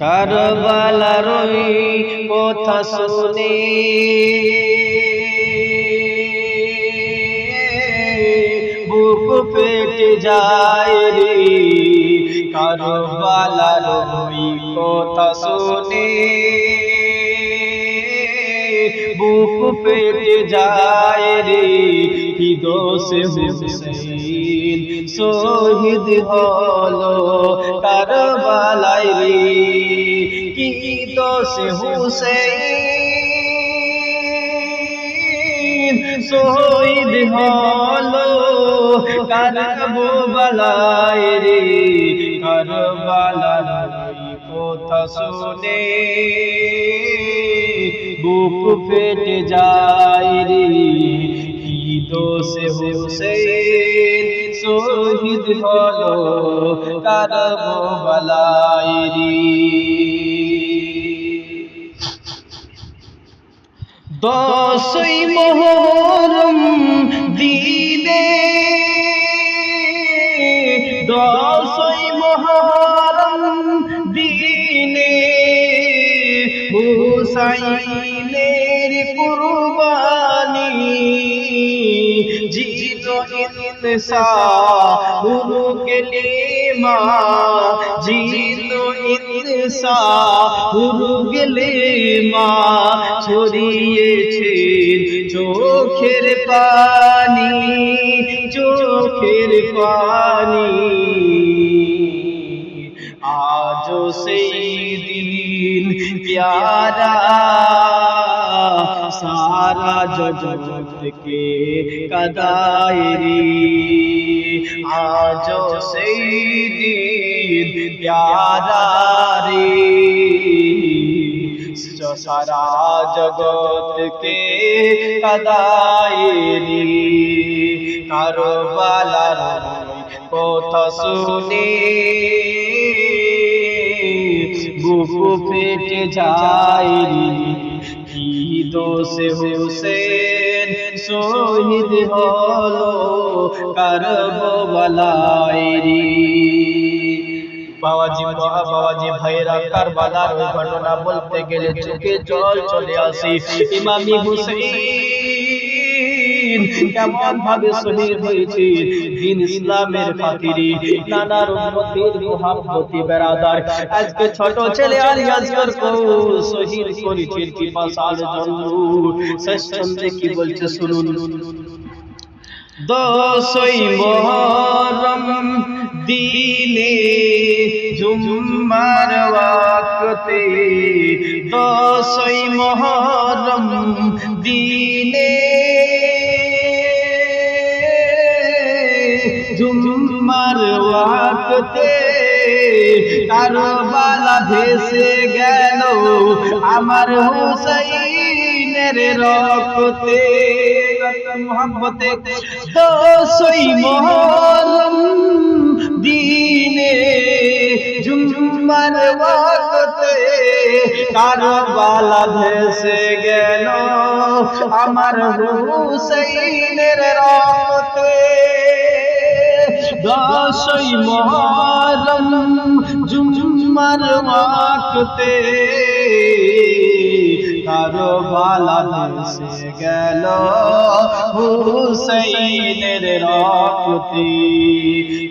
কারবালার ওই কথা শুনে। বুক পেটে যায় রে কারবালার কথা শুনে। বুক পেটে যায় রে, কি দোষে হুসেন শহীদ হলো কারবালায় রে। কি দোষে হুসেন শহীদ হলো কারবালায় রে? কারবালার কথা শুনে বুক ফেটে যায় রে। কি দোষে হুসেন শহীদ হলো কারবালায় রে? দশই মোহরম দিনে। দশই মোহরম দিনে হুসাইনের কুরবানি জিত ইনসা গুরু গেলে মা জিত ইনসা গেলে মা ছড়িয়েছেন চোখের পানি চোখের পানি। আজ সেই দিন প্যারা। সারা জগৎকে কাদায় রে আজ সেই দিন প্যারা রে সারা জগৎকে কাদায় রে কারবালার কথা শুনে বুক ফেটে যায় রে কি দোষে হোসেন শহীদ হলো কারবালায় রে বাবাজি মহা বাবাজি ভাইরা কারবালার ওই ঘটনা বলতে গেলে চোখে জল চলে আসে ইমামি হুসেইন কেমন ভাবে শহীদ হয়েছে? দিন ইসলামের খাতিরে, নানার বেরাদার। আজকে ছোট ছেলে শহীদ করেছে কি পাশাল জন্য কি বলছে শুনুন। দশই মহরম দশই মহরম দিনে ওয়াক্তে কারবালা ভেসে গেল আমার হুসাইনের রক্তে। দিনে জুম্মার ওয়াক্তে কারবালা ভেসে গেল আমার হুসাইনের রক্তে। দশই মহরম জুম্মার ওয়াক্তে কারবালা ভেসে গেল হুসাইনের রক্তে।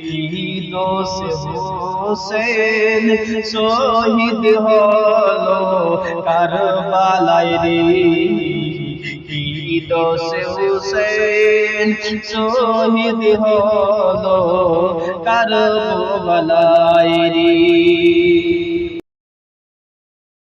কি দোষ হোসেন শহীদ হলো কারবালায় রে? কি দোষ হোসেন শহীদ হলো কারবালায় রে